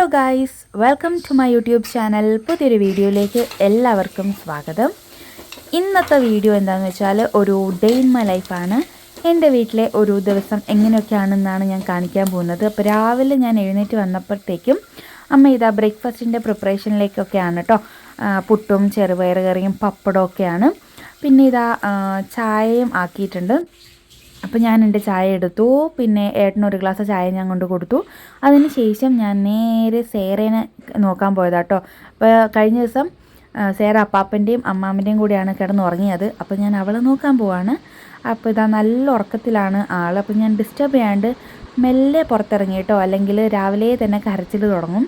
Hello guys welcome to my YouTube channel പുതിയൊരു വീഡിയോയിലേക്ക് എല്ലാവർക്കും സ്വാഗതം. ഇന്നത്തെ വീഡിയോ എന്താണെന്ന് വെച്ചാൽ ഒരു ഡേ ഇൻ മൈ ലൈഫാണ് എന്റെ വീട്ടിലെ ഒരു ദിവസം എങ്ങനെയൊക്കെയാണെന്നാണ് ഞാൻ കാണിക്കാൻ പോകുന്നത്. അപ്പോൾ രാവിലെ ഞാൻ എഴുന്നേറ്റ് വന്നപ്പോഴത്തേക്കും അമ്മ ഇതാ ബ്രേക്ക്ഫാസ്റ്റിന്റെ പ്രിപ്പറേഷനിലേക്കൊക്കെയാണ് കേട്ടോ പുട്ടും ചെറുപയർ കറിയും പപ്പടവും ഒക്കെയാണ് പിന്നെ ഇതാ ചായയും ആക്കിയിട്ടുണ്ട്. അപ്പോൾ ഞാൻ എന്റെ ചായ എടുത്തു. പിന്നെ ഏട്ടന് ഒരു ഗ്ലാസ് ചായ ഞാൻ കൊണ്ട് കൊടുത്തു. അതിന് ശേഷം ഞാൻ നേരെ സേറേനെ നോക്കാൻ പോയതാട്ടോ. അപ്പോൾ കഴിഞ്ഞ ദിവസം സേറ അപ്പാപ്പന്റെയും അമ്മാമ്മന്റെയും കൂടെയാണ് കിടന്നുറങ്ങിയത്. അപ്പോൾ ഞാൻ അവളെ നോക്കാൻ പോവാണ്. അപ്പോൾ ഇതാ നല്ല ഉറക്കത്തിലാണ് ആൾ അപ്പോൾ ഞാൻ ഡിസ്റ്റർബ് ചെയ്യാണ്ട് മെല്ലെ പുറത്തിറങ്ങി കേട്ടോ. അല്ലെങ്കിൽ രാവിലെ തന്നെ കരച്ചിൽ തുടങ്ങും.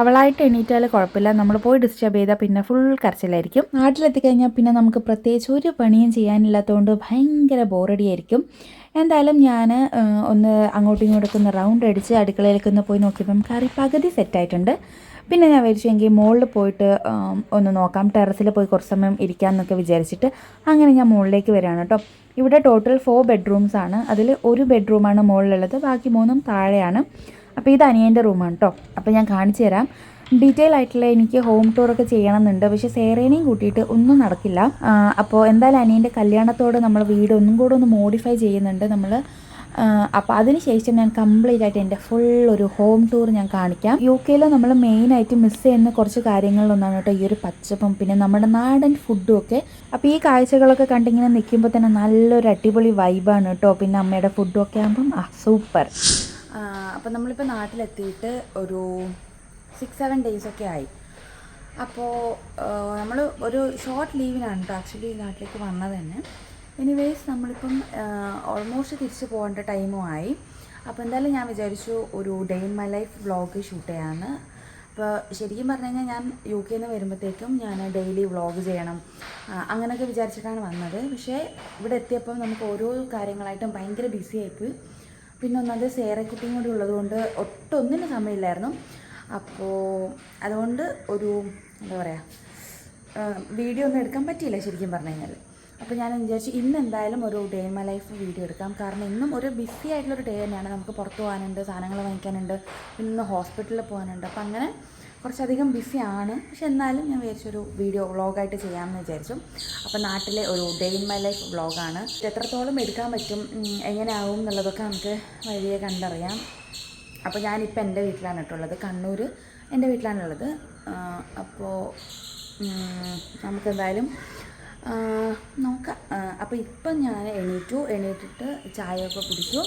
അവളായിട്ട് എണീറ്റാൽ കുഴപ്പമില്ല. നമ്മൾ പോയി ഡിസ്റ്റർബ് ചെയ്താൽ പിന്നെ ഫുൾ കരച്ചിലായിരിക്കും. നാട്ടിലെത്തിക്കഴിഞ്ഞാൽ പിന്നെ നമുക്ക് പ്രത്യേകിച്ച് ഒരു പണിയും ചെയ്യാനില്ലാത്തതുകൊണ്ട് ഭയങ്കര ബോറടി ആയിരിക്കും എന്തായാലും ഞാൻ ഒന്ന് അങ്ങോട്ടും ഇങ്ങോട്ടൊക്കെ ഒന്ന് റൗണ്ട് അടിച്ച് അടുക്കളയിലേക്ക് ഒന്ന് പോയി നോക്കിയപ്പം കറി പകുതി സെറ്റായിട്ടുണ്ട് പിന്നെ ഞാൻ വിചാരിച്ചെങ്കിൽ മുകളിൽ പോയിട്ട് ഒന്ന് നോക്കാം. ടെറസിൽ പോയി കുറച്ച് സമയം ഇരിക്കാമെന്നൊക്കെ വിചാരിച്ചിട്ട് അങ്ങനെ ഞാൻ മുകളിലേക്ക് വരികയാണ് കേട്ടോ. ഇവിടെ ടോട്ടൽ ഫോർ ബെഡ്റൂംസ് ആണ്. അതിൽ ഒരു ബെഡ്റൂമാണ് മുകളിലുള്ളത് ബാക്കി മൂന്നും താഴെയാണ്. അപ്പോൾ ഇത് അനിയന്റെ റൂമാണ് കേട്ടോ അപ്പോൾ ഞാൻ കാണിച്ചു തരാം. ഡീറ്റെയിൽ ആയിട്ടുള്ള എനിക്ക് ഹോം ടൂറൊക്കെ ചെയ്യണമെന്നുണ്ട്. പക്ഷെ സേറേനെയും കൂട്ടിയിട്ട് ഒന്നും നടക്കില്ല. അപ്പോൾ എന്തായാലും അനിയന്റെ കല്യാണത്തോട് നമ്മൾ വീട് ഒന്നും കൂടെ ഒന്ന് മോഡിഫൈ ചെയ്യുന്നുണ്ട് നമ്മൾ അപ്പോൾ അതിനുശേഷം ഞാൻ കംപ്ലീറ്റ് ആയിട്ട് എന്റെ ഫുൾ ഒരു ഹോം ടൂർ ഞാൻ കാണിക്കാം. യു കെയിൽ നമ്മൾ മെയിനായിട്ട് മിസ് ചെയ്യുന്ന കുറച്ച് കാര്യങ്ങളിലൊന്നാണ് കേട്ടോ ഈ ഒരു പച്ചപ്പും പിന്നെ നമ്മുടെ നാടൻ ഫുഡും ഒക്കെ. അപ്പോൾ ഈ കാഴ്ചകളൊക്കെ കണ്ടിങ്ങനെ നിൽക്കുമ്പോൾ തന്നെ നല്ലൊരു അടിപൊളി വൈബാണ് കേട്ടോ പിന്നെ അമ്മയുടെ ഫുഡും ഒക്കെ ആകുമ്പം ആ സൂപ്പർ അപ്പോൾ നമ്മളിപ്പോൾ നാട്ടിലെത്തിയിട്ട് ഒരു സിക്സ് സെവൻ ഡേയ്സ് ഒക്കെ ആയി. അപ്പോൾ നമ്മൾ ഒരു ഷോർട്ട് ലീവിനാണ് കേട്ടോ ആക്ച്വലി നാട്ടിലേക്ക് വന്നത് തന്നെ. എനിവേസ് നമ്മളിപ്പം ഓൾമോസ്റ്റ് തിരിച്ച് പോകേണ്ട ടൈമും ആയി. അപ്പോൾ എന്തായാലും ഞാൻ വിചാരിച്ചു ഒരു day in my life vlog shoot ചെയ്യാമെന്ന് അപ്പോൾ ശരിക്കും പറഞ്ഞു കഴിഞ്ഞാൽ ഞാൻ യു കെയിൽ നിന്ന് വരുമ്പോഴത്തേക്കും ഞാൻ ഡെയിലി വ്ളോഗ് ചെയ്യണം. അങ്ങനെയൊക്കെ വിചാരിച്ചിട്ടാണ് വന്നത്. പക്ഷേ ഇവിടെ എത്തിയപ്പോൾ നമുക്ക് ഓരോ കാര്യങ്ങളായിട്ടും ഭയങ്കര ബിസി ആയിപ്പോയി. പിന്നെ ഒന്നാമത് സേറക്കുട്ടിയും കൂടി ഉള്ളതുകൊണ്ട് ഒട്ടും ഒന്നിനും സമയമില്ലായിരുന്നു. അപ്പോൾ അതുകൊണ്ട് ഒരു എന്താ പറയുക വീഡിയോ ഒന്നും എടുക്കാൻ പറ്റിയില്ല ശരിക്കും പറഞ്ഞു കഴിഞ്ഞാൽ അപ്പോൾ ഞാൻ വിചാരിച്ചു ഇന്ന് എന്തായാലും ഒരു day in my life video എടുക്കാം. കാരണം ഇന്നും ഒരു ബിസി ആയിട്ടുള്ളൊരു ഡേ തന്നെയാണ്. നമുക്ക് പുറത്ത് പോകാനുണ്ട് സാധനങ്ങൾ വാങ്ങിക്കാനുണ്ട് പിന്നെ ഹോസ്പിറ്റലിൽ പോകാനുണ്ട്. അപ്പം അങ്ങനെ കുറച്ചധികം ബിസി ആണ് പക്ഷെ എന്നാലും ഞാൻ വിചാരിച്ചൊരു വീഡിയോ വ്ളോഗായിട്ട് ചെയ്യാമെന്ന് വിചാരിച്ചു. അപ്പോൾ നാട്ടിലെ ഒരു ഡേ ഇൻ മൈ ലൈഫ് വ്ളോഗാണ്. എത്രത്തോളം എടുക്കാൻ പറ്റും എങ്ങനെയാവും എന്നുള്ളതൊക്കെ നമുക്ക് വഴിയെ കണ്ടറിയാം. അപ്പോൾ ഞാനിപ്പോൾ എന്റെ വീട്ടിലാണ് കേട്ടുള്ളത് കണ്ണൂർ എന്റെ വീട്ടിലാണുള്ളത് അപ്പോൾ നമുക്കെന്തായാലും നോക്കാം. അപ്പോൾ ഇപ്പം ഞാൻ എണീറ്റു. എണീറ്റിട്ട് ചായയൊക്കെ കുടിച്ചു.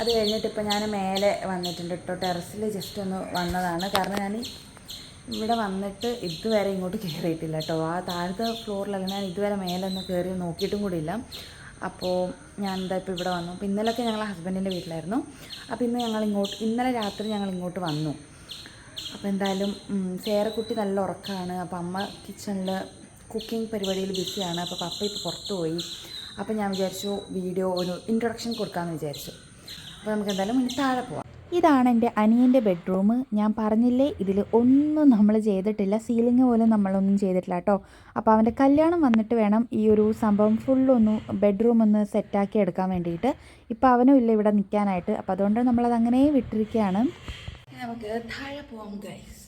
അത് കഴിഞ്ഞിട്ട് ഇപ്പം ഞാൻ മേലെ വന്നിട്ടുണ്ട് കേട്ടോ. ടെറസിൽ ജസ്റ്റ് ഒന്ന് വന്നതാണ്. കാരണം ഞാൻ ഇവിടെ വന്നിട്ട് ഇതുവരെ ഇങ്ങോട്ട് കയറിയിട്ടില്ല കേട്ടോ. ആ താഴത്തെ ഫ്ലോറിലല്ല ഞാൻ ഇതുവരെ മേലെ ഒന്ന് കയറി നോക്കിയിട്ടും കൂടിയില്ല. അപ്പോൾ ഞാൻ എന്താ ഇപ്പോൾ ഇവിടെ വന്നു. അപ്പോൾ ഇന്നലെയൊക്കെ ഞങ്ങൾ ഹസ്ബൻഡിന്റെ വീട്ടിലായിരുന്നു. അപ്പോൾ ഇന്ന് ഞങ്ങൾ ഇങ്ങോട്ട് ഇന്നലെ രാത്രി ഞങ്ങൾ ഇങ്ങോട്ട് വന്നു. അപ്പോൾ എന്തായാലും സേറക്കുട്ടി നല്ല ഉറക്കമാണ് അപ്പോൾ അമ്മ കിച്ചണിൽ കുക്കിംഗ് പരിപാടിയിൽ ബിസിയാണ്. അപ്പോൾ പപ്പ ഇപ്പോൾ പുറത്ത് പോയി. അപ്പോൾ ഞാൻ വിചാരിച്ചു വീഡിയോ ഒരു ഇൻട്രൊഡക്ഷൻ കൊടുക്കാമെന്ന് വിചാരിച്ചു. അപ്പോൾ നമുക്ക് എന്തായാലും താഴെ പോവാം. ഇതാണ് എന്റെ അനിയന്റെ ബെഡ്റൂം. ഞാൻ പറഞ്ഞില്ലേ ഇതിൽ ഒന്നും നമ്മൾ ചെയ്തിട്ടില്ല. സീലിംഗ് പോലും നമ്മളൊന്നും ചെയ്തിട്ടില്ല കേട്ടോ. അപ്പോൾ അവന്റെ കല്യാണം വന്നിട്ട് വേണം ഈ ഒരു സംഭവം ഫുള്ളൊന്ന് ബെഡ്റൂം ഒന്ന് സെറ്റാക്കി എടുക്കാൻ വേണ്ടിയിട്ട്. ഇപ്പോൾ അവനും ഇല്ല ഇവിടെ നിൽക്കാനായിട്ട്. അപ്പോൾ അതുകൊണ്ട് നമ്മളത് അങ്ങനെ വിട്ടിരിക്കുകയാണ്. നമുക്ക് താഴെ പോവാം ഗൈസ്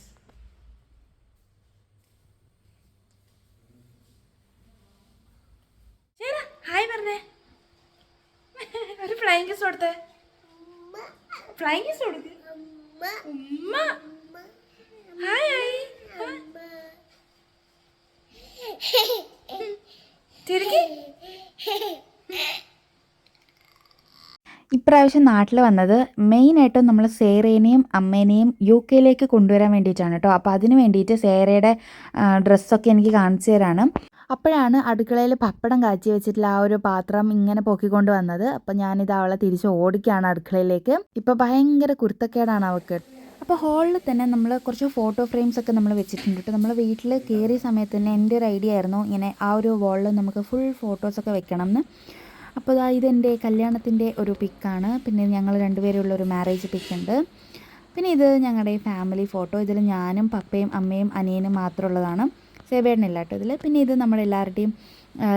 ഹായ് പറഞ്ഞേ. ഒരു ഫ്ലൈങ് കിസ് കൊടുത്തേ. ഫ്ലൈങ് കിസ് കൊടുക്ക് ഉമ്മ ഹായ് ഹായ് തിരികെ. ഇപ്രാവശ്യം നാട്ടിൽ വന്നത് മെയിനായിട്ടും നമ്മൾ സേറേനെയും അമ്മേനെയും യു കെയിലേക്ക് കൊണ്ടുവരാൻ വേണ്ടിയിട്ടാണ് കേട്ടോ അപ്പോൾ അതിന് വേണ്ടിയിട്ട് സേറയുടെ ഡ്രസ്സൊക്കെ എനിക്ക് കാണിച്ചു തരാണ്. അപ്പോഴാണ് അടുക്കളയിൽ പപ്പടം കാച്ചി വെച്ചിട്ടുള്ള ആ ഒരു പാത്രം ഇങ്ങനെ പൊക്കിക്കൊണ്ട് വന്നത്. അപ്പോൾ ഞാനിത് അവളെ തിരിച്ച് ഓടിക്കുകയാണ് അടുക്കളയിലേക്ക്. ഇപ്പോൾ ഭയങ്കര കുരുത്തക്കേടാണ് അവൾക്ക്. അപ്പോൾ ഹാളിൽ തന്നെ നമ്മൾ കുറച്ച് ഫോട്ടോ ഫ്രെയിംസ് ഒക്കെ നമ്മൾ വെച്ചിട്ടുണ്ട് കേട്ടോ. നമ്മൾ വീട്ടിൽ കയറിയ സമയത്ത് തന്നെ എന്റെ ഒരു ഐഡിയ ആയിരുന്നു ഇങ്ങനെ ആ ഒരു വാളിൽ നമുക്ക് ഫുൾ ഫോട്ടോസൊക്കെ വെക്കണം എന്ന് അപ്പോൾ ദാ ഇതെന്റെ കല്യാണത്തിന്റെ ഒരു പിക്കാണ്. പിന്നെ ഞങ്ങൾ രണ്ടുപേരുള്ള ഒരു മാരേജ് പിക്ക് ഉണ്ട്. പിന്നെ ഇത് ഞങ്ങളുടെ ഫാമിലി ഫോട്ടോ ഇതിൽ ഞാനും പപ്പയും അമ്മയും അനിയനും മാത്രമുള്ളതാണ്. സേവേടനില്ല കേട്ടോ ഇതിൽ പിന്നെ ഇത് നമ്മളെല്ലാവരുടെയും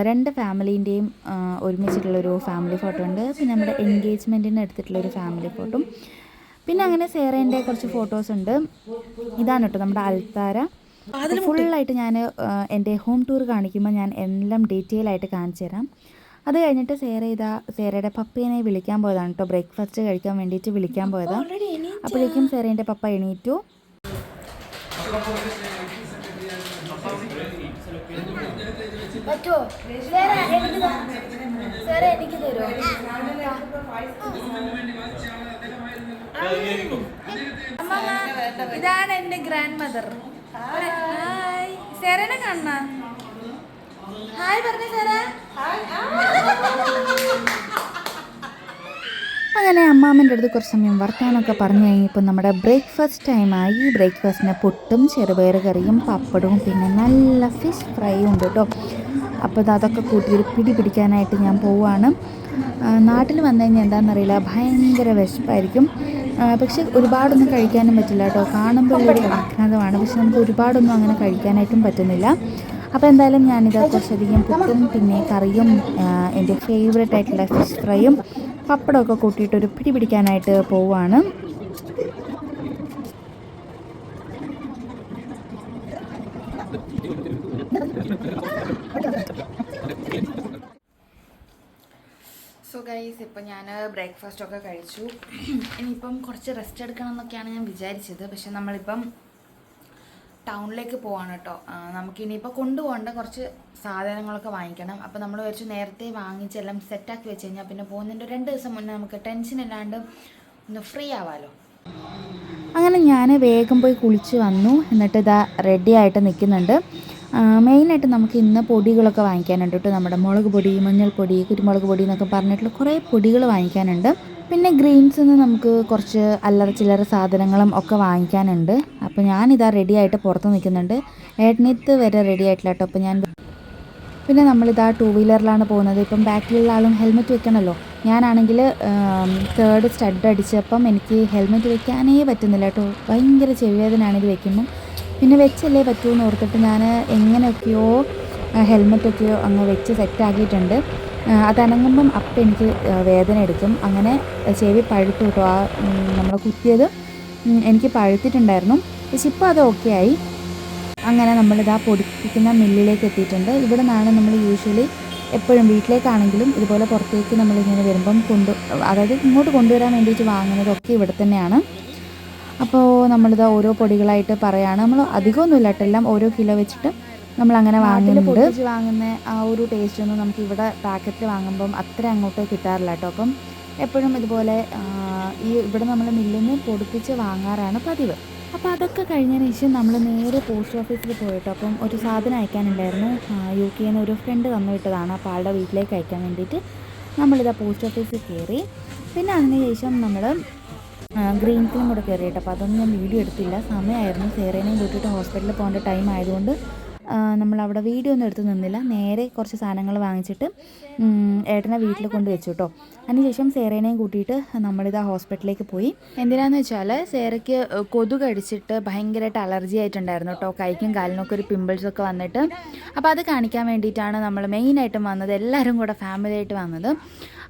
രണ്ട് ഫാമിലീന്റെയും ഒരുമിച്ചിട്ടുള്ളൊരു ഫാമിലി ഫോട്ടോ ഉണ്ട്. പിന്നെ നമ്മുടെ എൻഗേജ്മെന്റിന് എടുത്തിട്ടുള്ളൊരു ഫാമിലി ഫോട്ടോ. പിന്നെ അങ്ങനെ സേറേന്റെ കുറച്ച് ഫോട്ടോസ് ഉണ്ട്. ഇതാണ് കേട്ടോ നമ്മുടെ അൽത്താര. ഫുള്ളായിട്ട് ഞാൻ എന്റെ ഹോം ടൂർ കാണിക്കുമ്പോൾ ഞാൻ എല്ലാം ഡീറ്റെയിൽ ആയിട്ട് കാണിച്ചു തരാം. അത് കഴിഞ്ഞിട്ട് സേറ ഇതാ സേറയുടെ പപ്പേനെ വിളിക്കാൻ പോയതാണ് കേട്ടോ. ബ്രേക്ക്ഫാസ്റ്റ് കഴിക്കാൻ വേണ്ടിയിട്ട് വിളിക്കാൻ പോയതാണ് അപ്പോഴേക്കും സേറേന്റെ പപ്പ എണീറ്റു. പറ്റുമോ താ. വേറെ എനിക്ക് തരുമോ ഇതാണ് എന്റെ ഗ്രാൻഡ് മദർ ഹായ്. സേറനെ കാണണ? ഹായ് പറഞ്ഞു സേറ അങ്ങനെ അമ്മാമ്മന്റെ അടുത്ത് കുറച്ച് സമയം വർത്താനമൊക്കെ പറഞ്ഞു കഴിഞ്ഞപ്പോൾ നമ്മുടെ ബ്രേക്ക്ഫാസ്റ്റ് ടൈമായി ബ്രേക്ക്ഫാസ്റ്റിന് പുട്ടും ചെറുപയർ കറിയും പപ്പടവും പിന്നെ നല്ല ഫിഷ് ഫ്രൈയും ഉണ്ട് കേട്ടോ. അപ്പോൾ ഇത് അതൊക്കെ കൂട്ടി ഒരു പിടി പിടിക്കാനായിട്ട് ഞാൻ പോവുകയാണ്. നാട്ടിൽ വന്നു കഴിഞ്ഞാൽ എന്താണെന്നറിയില്ല ഭയങ്കര വിശപ്പായിരിക്കും. പക്ഷെ ഒരുപാടൊന്നും കഴിക്കാനും പറ്റില്ല കേട്ടോ. കാണുമ്പോൾ ഒരു ആഹ്ലാദമാണ് പക്ഷെ നമുക്ക് ഒരുപാടൊന്നും അങ്ങനെ കഴിക്കാനായിട്ടും പറ്റുന്നില്ല. അപ്പോൾ എന്തായാലും ഞാനിത് കുറച്ചധികം പുട്ടും പിന്നെ കറിയും എന്റെ ഫേവറേറ്റ് ആയിട്ടുള്ള ഫിഷ് ഫ്രൈയും പപ്പടമൊക്കെ കൂട്ടിയിട്ട് ഒരു പിടി പിടിക്കാനായിട്ട് പോവുകയാണ്. ഗൈസ് ഇപ്പം ഞാൻ ബ്രേക്ക്ഫാസ്റ്റ് ഒക്കെ കഴിച്ചു. ഇനിയിപ്പം കുറച്ച് റെസ്റ്റ് എടുക്കണം എന്നൊക്കെയാണ് ഞാൻ വിചാരിച്ചത്. പക്ഷെ നമ്മളിപ്പം ടൗണിലേക്ക് പോവാണ് കേട്ടോ. നമുക്ക് നമുക്കിനിയിപ്പോൾ കൊണ്ടുപോകേണ്ട കുറച്ച് സാധനങ്ങളൊക്കെ വാങ്ങിക്കണം. അപ്പോൾ നമ്മൾ വിചാരിച്ചു നേരത്തെ വാങ്ങിച്ചെല്ലാം സെറ്റാക്കി വെച്ച് കഴിഞ്ഞാൽ പിന്നെ പോകുന്നതിന്റെ രണ്ട് ദിവസം മുന്നേ നമുക്ക് ടെൻഷൻ ഇല്ലാണ്ട് ഒന്ന് ഫ്രീ ആവാമല്ലോ അങ്ങനെ ഞാൻ വേഗം പോയി കുളിച്ച് വന്നു. എന്നിട്ട് ഇതാ റെഡി ആയിട്ട് നിൽക്കുന്നുണ്ട്. മെയിനായിട്ട് നമുക്ക് ഇന്ന് പൊടികളൊക്കെ വാങ്ങിക്കാനുണ്ട് കേട്ടോ. നമ്മുടെ മുളക് പൊടി മഞ്ഞൾപ്പൊടി കുരുമുളക് പൊടി എന്നൊക്കെ പറഞ്ഞിട്ടുള്ള കുറേ പൊടികൾ വാങ്ങിക്കാനുണ്ട്. പിന്നെ ഗ്രീൻസിൽ നിന്ന് നമുക്ക് കുറച്ച് അല്ലറ ചില്ലറ സാധനങ്ങളും ഒക്കെ വാങ്ങിക്കാനുണ്ട്. അപ്പോൾ ഞാനിതാ റെഡി ആയിട്ട് പുറത്ത് നിൽക്കുന്നുണ്ട്. ഏട്ടനീത്ത് വരെ റെഡി ആയിട്ടില്ല കേട്ടോ. അപ്പോൾ ഞാൻ പിന്നെ നമ്മളിതാ ടൂ വീലറിലാണ് പോകുന്നത്. ഇപ്പം ബാക്കിലുള്ള ആളും ഹെൽമെറ്റ് വെക്കണമല്ലോ ഞാനാണെങ്കിൽ തേർഡ് സ്റ്റഡ് അടിച്ചപ്പം എനിക്ക് ഹെൽമെറ്റ് വെക്കാനേ പറ്റുന്നില്ല കേട്ടോ. ഭയങ്കര ചെവിവേദനയാണ് ഇത് വെക്കുമ്പം. പിന്നെ വെച്ചല്ലേ പറ്റൂ എന്ന് ഓർത്തിട്ട് ഞാൻ എങ്ങനെയൊക്കെയോ ഹെൽമെറ്റൊക്കെയോ അങ്ങ് വെച്ച് സെറ്റാക്കിയിട്ടുണ്ട്. അതനങ്ങുമ്പം അപ്പം എനിക്ക് വേദന എടുക്കും. അങ്ങനെ ചെവി പഴുത്തു കിട്ടും. ആ നമ്മൾ കുത്തിയത് എനിക്ക് പഴുത്തിട്ടുണ്ടായിരുന്നു. പക്ഷെ ഇപ്പോൾ അത് ഓക്കെ ആയി. അങ്ങനെ നമ്മളിത് ആ പൊടിപ്പിക്കുന്ന മില്ലിലേക്ക് എത്തിയിട്ടുണ്ട്. ഇവിടെ നിന്നാണ് നമ്മൾ യൂഷ്വലി എപ്പോഴും വീട്ടിലേക്കാണെങ്കിലും ഇതുപോലെ പുറത്തേക്ക് നമ്മളിങ്ങനെ വരുമ്പം കൊണ്ടു അതായത് ഇങ്ങോട്ട് കൊണ്ടുവരാൻ വേണ്ടിയിട്ട് വാങ്ങുന്നതൊക്കെ ഇവിടെ തന്നെയാണ്. അപ്പോൾ നമ്മളിത് ഓരോ പൊടികളായിട്ട് പറയാണ്. നമ്മൾ അധികമൊന്നുമില്ല കേട്ടോ. എല്ലാം ഓരോ കിലോ വെച്ചിട്ട് നമ്മൾ അങ്ങനെ വാങ്ങുന്നുണ്ട്. വാങ്ങുന്ന ആ ഒരു ടേസ്റ്റ് ഒന്നും നമുക്ക് ഇവിടെ പാക്കറ്റിൽ വാങ്ങുമ്പം അത്ര അങ്ങോട്ട് കിട്ടാറില്ല കേട്ടോ. അപ്പം എപ്പോഴും ഇതുപോലെ ഈ ഇവിടെ നമ്മൾ മില്ലിൽ നിന്ന് പൊടിപ്പിച്ച് വാങ്ങാറാണ് പതിവ്. അപ്പോൾ അതൊക്കെ കഴിഞ്ഞതിന് ശേഷം നമ്മൾ നേരെ പോസ്റ്റ് ഓഫീസിൽ പോയിട്ടോ. അപ്പം ഒരു സാധനം അയക്കാനുണ്ടായിരുന്നു. യു കെ നിന്ന് ഒരു ഫ്രണ്ട് തന്നു വിട്ടതാണ്. അപ്പോൾ ആളുടെ വീട്ടിലേക്ക് അയക്കാൻ വേണ്ടിയിട്ട് നമ്മളിതാ പോസ്റ്റ് ഓഫീസിൽ കയറി പിന്നെ അതിന് ശേഷം നമ്മൾ ഗ്രീൻ ഫിലിം കൂടെ കയറിയിട്ട് അപ്പോൾ അതൊന്നും ഞാൻ വീഡിയോ എടുത്തില്ല. സമയമായിരുന്നു സേറേനെയും കൂട്ടിയിട്ട് ഹോസ്പിറ്റലിൽ പോകേണ്ട ടൈം ആയതുകൊണ്ട് നമ്മൾ അവിടെ വീഡിയോ ഒന്നും എടുത്ത് നിന്നില്ല. നേരെ കുറച്ച് സാധനങ്ങൾ വാങ്ങിച്ചിട്ട് ഏട്ടനെ വീട്ടിൽ കൊണ്ട് വെച്ചു കേട്ടോ അതിനുശേഷം സേറേനെയും കൂട്ടിയിട്ട് നമ്മളിത് ആ ഹോസ്പിറ്റലിലേക്ക് പോയി. എന്തിനാന്ന് വെച്ചാൽ സേറയ്ക്ക് കൊതുക് അടിച്ചിട്ട് ഭയങ്കരമായിട്ട് അലർജി ആയിട്ടുണ്ടായിരുന്നു കേട്ടോ കൈക്കും കാലിനൊക്കെ ഒരു പിമ്പിൾസൊക്കെ വന്നിട്ട്. അപ്പോൾ അത് കാണിക്കാൻ വേണ്ടിയിട്ടാണ് നമ്മൾ മെയിനായിട്ടും വന്നത്. എല്ലാവരും കൂടെ ഫാമിലി ആയിട്ട് വന്നത്.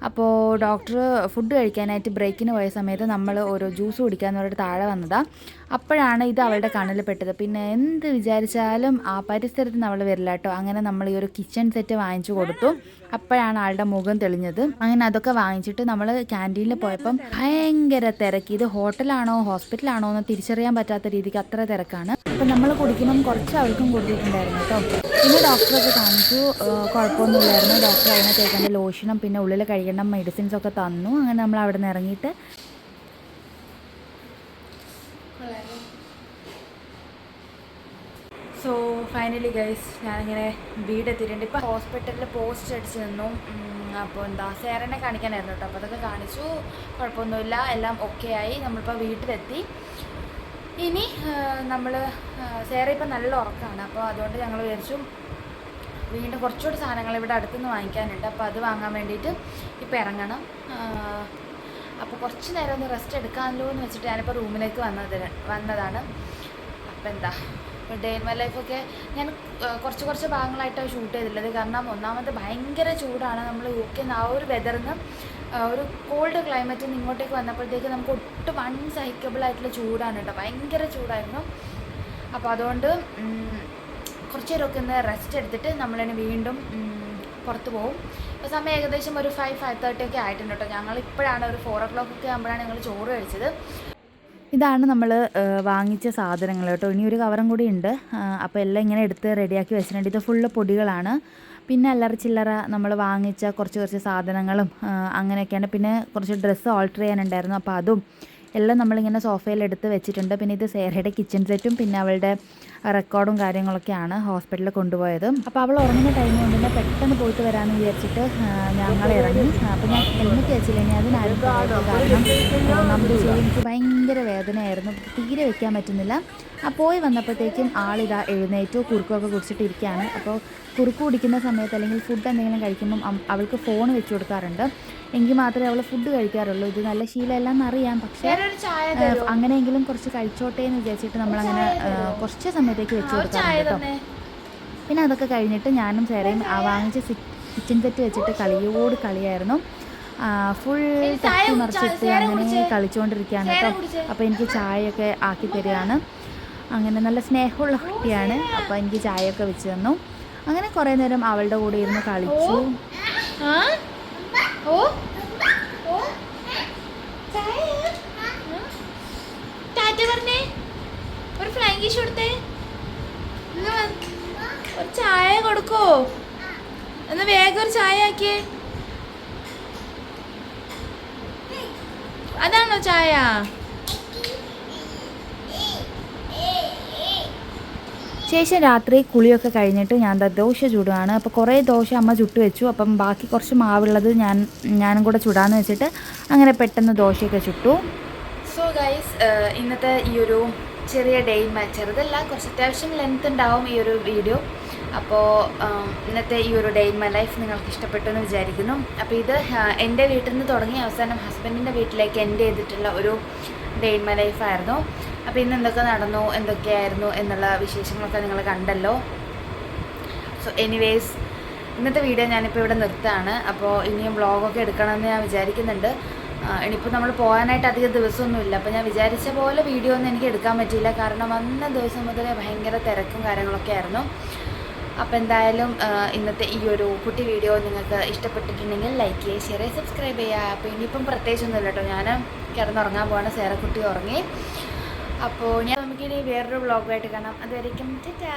അപ്പോൾ ഡോക്ടർ ഫുഡ് കഴിക്കാനായിട്ട് ബ്രേക്കിന് പോയ സമയത്ത് നമ്മൾ ഓരോ ജ്യൂസ് കുടിക്കാൻ പറഞ്ഞിട്ട് താഴെ വന്നതാണ് അപ്പോഴാണ് ഇത് അവളുടെ കണ്ണിൽ പെട്ടത്. പിന്നെ എന്ത് വിചാരിച്ചാലും ആ പരിസരത്ത് നിന്ന് അവൾ വരില്ല കേട്ടോ. അങ്ങനെ നമ്മൾ ഈ ഒരു കിച്ചൺ സെറ്റ് വാങ്ങിച്ചു കൊടുത്തു. അപ്പോഴാണ് ആളുടെ മുഖം തെളിഞ്ഞത്. അങ്ങനെ അതൊക്കെ വാങ്ങിച്ചിട്ട് നമ്മൾ ക്യാന്റീനിൽ പോയപ്പം ഭയങ്കര തിരക്ക്. ഇത് ഹോട്ടലാണോ ഹോസ്പിറ്റലാണോ എന്ന് തിരിച്ചറിയാൻ പറ്റാത്ത രീതിക്ക് അത്ര തിരക്കാണ്. നമ്മൾ കുടിക്കുമ്പം കുറച്ച് അവർക്കും കൊടുത്തിട്ടുണ്ടായിരുന്നു കേട്ടോ. പിന്നെ ഡോക്ടറൊക്കെ കാണിച്ചു. കുഴപ്പമൊന്നുമില്ലായിരുന്നു. ഡോക്ടർ അതിനെ തേക്കേണ്ട ലോഷനും പിന്നെ ഉള്ളിൽ കഴിക്കേണ്ട മെഡിസിൻസ് ഒക്കെ തന്നു. അങ്ങനെ നമ്മൾ അവിടെ നിന്ന് ഇറങ്ങിയിട്ട് സോ ഫൈനലി ഗൈസ് ഞാനിങ്ങനെ വീടെത്തിയിട്ടുണ്ട്. ഇപ്പം ഹോസ്പിറ്റലിൽ പോസ്റ്റ് അടിച്ച് നിന്നു. അപ്പോൾ എന്താ സേറനെ കാണിക്കാനായിരുന്നു കേട്ടോ. അപ്പോൾ അതൊക്കെ കാണിച്ചു. കുഴപ്പമൊന്നുമില്ല. എല്ലാം ഓക്കെ ആയി. നമ്മളിപ്പോൾ വീട്ടിലെത്തി. ഇനി നമ്മൾ സേറ ഇപ്പം നല്ല ഉറക്കമാണ്. അപ്പോൾ അതുകൊണ്ട് ഞങ്ങൾ വിചാരിച്ചു വീണ്ടും കുറച്ചുകൂടി സാധനങ്ങൾ ഇവിടെ അടുത്തുനിന്ന് വാങ്ങിക്കാനുണ്ട്. അപ്പോൾ അത് വാങ്ങാൻ വേണ്ടിയിട്ട് ഇപ്പോൾ ഇറങ്ങണം. അപ്പോൾ കുറച്ച് നേരം ഒന്ന് റെസ്റ്റ് എടുക്കാമല്ലോ എന്ന് വെച്ചിട്ട് ഞാനിപ്പോൾ റൂമിലേക്ക് വന്നതിന് വന്നതാണ്. അപ്പോൾ എന്താ ഇപ്പോൾ ഡേ ഇൻ മൈ ലൈഫൊക്കെ ഞാൻ കുറച്ച് കുറച്ച് ഭാഗങ്ങളായിട്ടാണ് ഷൂട്ട് ചെയ്തിട്ടുള്ളത്. കാരണം ഒന്നാമത് ഭയങ്കര ചൂടാണ്. നമ്മൾ യു കെ ആ ഒരു വെതറിന്ന് ഒരു കോൾഡ് ക്ലൈമറ്റിൽ നിന്ന് ഇങ്ങോട്ടേക്ക് വന്നപ്പോഴത്തേക്ക് നമുക്ക് ഒട്ടും അൺസഹിക്കബിൾ ആയിട്ടുള്ള ചൂടാണ് കേട്ടോ. ഭയങ്കര ചൂടായിരുന്നു. അപ്പോൾ അതുകൊണ്ട് കുറച്ച് നേരമൊക്കെ ഒന്ന് റെസ്റ്റ് എടുത്തിട്ട് നമ്മളിനി വീണ്ടും പുറത്ത് പോകും ഇപ്പോൾ സമയം ഏകദേശം ഒരു ഫൈവ് ഫൈവ് തേർട്ടി ഒക്കെ ആയിട്ടുണ്ട് കേട്ടോ ഞങ്ങൾ ഇപ്പോഴാണ് ഒരു ഫോർ ഓ ക്ലോക്ക് ഒക്കെ ആകുമ്പോഴാണ് ഞങ്ങൾ ചോറ് കഴിച്ചത്. ഇതാണ് നമ്മൾ വാങ്ങിച്ച സാധനങ്ങൾ കേട്ടോ ഇനി ഒരു കവറും കൂടി ഉണ്ട്. അപ്പോൾ എല്ലാം ഇങ്ങനെ എടുത്ത് റെഡിയാക്കി വെച്ചിട്ടുണ്ട്. ഇത് ഫുള്ള് പൊടികളാണ്. പിന്നെ അല്ലറ ചില്ലറ നമ്മൾ വാങ്ങിച്ച കുറച്ച് കുറച്ച് സാധനങ്ങളും അങ്ങനെയൊക്കെയാണ്. പിന്നെ കുറച്ച് ഡ്രസ്സ് ഓൾട്ടർ ചെയ്യാനുണ്ടായിരുന്നു. അപ്പോൾ അതും എല്ലാം നമ്മളിങ്ങനെ സോഫയിൽ എടുത്ത് വെച്ചിട്ടുണ്ട്. പിന്നെ ഇത് സേറയുടെ കിച്ചൺ സെറ്റും പിന്നെ അവളുടെ റെക്കോർഡും കാര്യങ്ങളൊക്കെയാണ് ഹോസ്പിറ്റലിൽ കൊണ്ടുപോയത്. അപ്പോൾ അവൾ ഉറങ്ങുന്ന ടൈം കൊണ്ട് തന്നെ പെട്ടെന്ന് പോയിട്ട് വരാമെന്ന് വിചാരിച്ചിട്ട് ഞങ്ങൾ ഇറങ്ങി. അപ്പോൾ ഞാൻ ഹെൽമെറ്റ് വെച്ചില്ല ഇനി അതിനാരും കാരണം എനിക്ക് ഭയങ്കര വേദനയായിരുന്നു. തീരെ വെക്കാൻ പറ്റുന്നില്ല. ആ പോയി വന്നപ്പോഴത്തേക്കും ആളിതാ എഴുന്നേറ്റു. കുറുക്കൊക്കെ കുടിച്ചിട്ടിരിക്കുകയാണ്. അപ്പോൾ കുറുക്ക് കുടിക്കുന്ന സമയത്ത് അല്ലെങ്കിൽ ഫുഡ് എന്തെങ്കിലും കഴിക്കുമ്പം അവൾക്ക് ഫോൺ വെച്ച് കൊടുക്കാറുണ്ട്. എങ്കിൽ മാത്രമേ അവൾ ഫുഡ് കഴിക്കാറുള്ളൂ. ഇത് നല്ല ശീലമല്ല എന്നറിയാം പക്ഷേ അങ്ങനെയെങ്കിലും കുറച്ച് കഴിച്ചോട്ടെ എന്ന് വിചാരിച്ചിട്ട് നമ്മളങ്ങനെ അങ്ങനെ കുറച്ച് സമയത്തേക്ക് വെച്ച് കൊടുക്കാറുണ്ട് കേട്ടോ. പിന്നെ അതൊക്കെ കഴിഞ്ഞിട്ട് ഞാനും സേറയും ആ വാങ്ങിച്ച കിച്ചൺ സെറ്റ് വെച്ചിട്ട് കളിയോട് കളിയായിരുന്നു. ഫുൾ തട്ടി മറിച്ചിട്ട് അങ്ങനെ കളിച്ചുകൊണ്ടിരിക്കുകയാണ് കേട്ടോ. അപ്പോൾ എനിക്ക് ചായയൊക്കെ ആക്കി തരികയാണ്. അങ്ങനെ നല്ല സ്നേഹമുള്ള കുട്ടിയാണ്. അപ്പോൾ എനിക്ക് ചായയൊക്കെ വെച്ച് തന്നു. അങ്ങനെ കുറേ നേരം അവളുടെ കൂടെ ഇരുന്ന് കളിച്ചു. ഓ. ഓ. ടാറ്റ പറഞ്ഞേ. ഒരു ഫ്ലൈങ് കിഷ് കൊടുത്തേ ഒരു ചായ കൊടുക്കോ. എന്നാ വേഗം ഒരു ചായ ആക്കിയേ. അതാണോ ചായ? ശേഷം രാത്രി കുളിയൊക്കെ കഴിഞ്ഞിട്ട് ഞാൻ ദോശ ചുടുകയാണ്. അപ്പോൾ കുറേ ദോശ അമ്മ ചുട്ട് വെച്ചു. അപ്പം ബാക്കി കുറച്ച് മാവുള്ളത് ഞാൻ ഞാനും കൂടെ ചുടാന്ന് വെച്ചിട്ട് അങ്ങനെ പെട്ടെന്ന് ദോശയൊക്കെ ചുട്ടു. സോ ഗൈസ് ഇന്നത്തെ ഈ ഒരു ചെറിയ ഡേ ചെറുതല്ല കുറച്ച് അത്യാവശ്യം ലെങ്ത് ഉണ്ടാവും ഈ ഒരു വീഡിയോ അപ്പോൾ ഇന്നത്തെ ഈ ഒരു ഡേ ഇൻ മൈ ലൈഫ് നിങ്ങൾക്ക് ഇഷ്ടപ്പെട്ടു എന്ന് വിചാരിക്കുന്നു. അപ്പോൾ ഇത് എന്റെ വീട്ടിൽ നിന്ന് തുടങ്ങി അവസാനം ഹസ്ബൻഡിന്റെ വീട്ടിലേക്ക് എൻഡ് ചെയ്തിട്ടുള്ള ഒരു ഡേ ഇൻ മൈ ലൈഫ് ആയിരുന്നു. അപ്പോൾ ഇന്ന് എന്തൊക്കെ നടന്നു എന്തൊക്കെയായിരുന്നു എന്നുള്ള വിശേഷങ്ങളൊക്കെ നിങ്ങൾ കണ്ടല്ലോ. സോ എനിവേസ് ഇന്നത്തെ വീഡിയോ ഞാനിപ്പോൾ ഇവിടെ നിർത്താണ് അപ്പോൾ ഇനിയും വ്ളോഗൊക്കെ എടുക്കണമെന്ന് ഞാൻ വിചാരിക്കുന്നുണ്ട്. ഇനിയിപ്പോൾ നമ്മൾ പോകാനായിട്ട് അധികം ദിവസമൊന്നുമില്ല. അപ്പോൾ ഞാൻ വിചാരിച്ച പോലെ വീഡിയോ ഒന്നും എനിക്ക് എടുക്കാൻ പറ്റിയില്ല. കാരണം വന്ന ദിവസം മുതലേ ഭയങ്കര തിരക്കും കാര്യങ്ങളൊക്കെ ആയിരുന്നു. അപ്പോൾ എന്തായാലും ഇന്നത്തെ ഈ ഒരു കുട്ടി വീഡിയോ നിങ്ങൾക്ക് ഇഷ്ടപ്പെട്ടിട്ടുണ്ടെങ്കിൽ ലൈക്ക് ചെയ്യുക ഷെയർ ചെയ്യുക സബ്സ്ക്രൈബ് ചെയ്യുക. അപ്പോൾ ഇനിയിപ്പം പ്രത്യേകിച്ചൊന്നുമില്ല കേട്ടോ. ഞാൻ കിടന്നുറങ്ങാൻ പോകണം സേറക്കുട്ടി ഉറങ്ങി. അപ്പോൾ ഞാൻ നമുക്കിനി വേറൊരു വ്ളോഗായിട്ട് കാണാം. അതുവരെ ടാറ്റാ.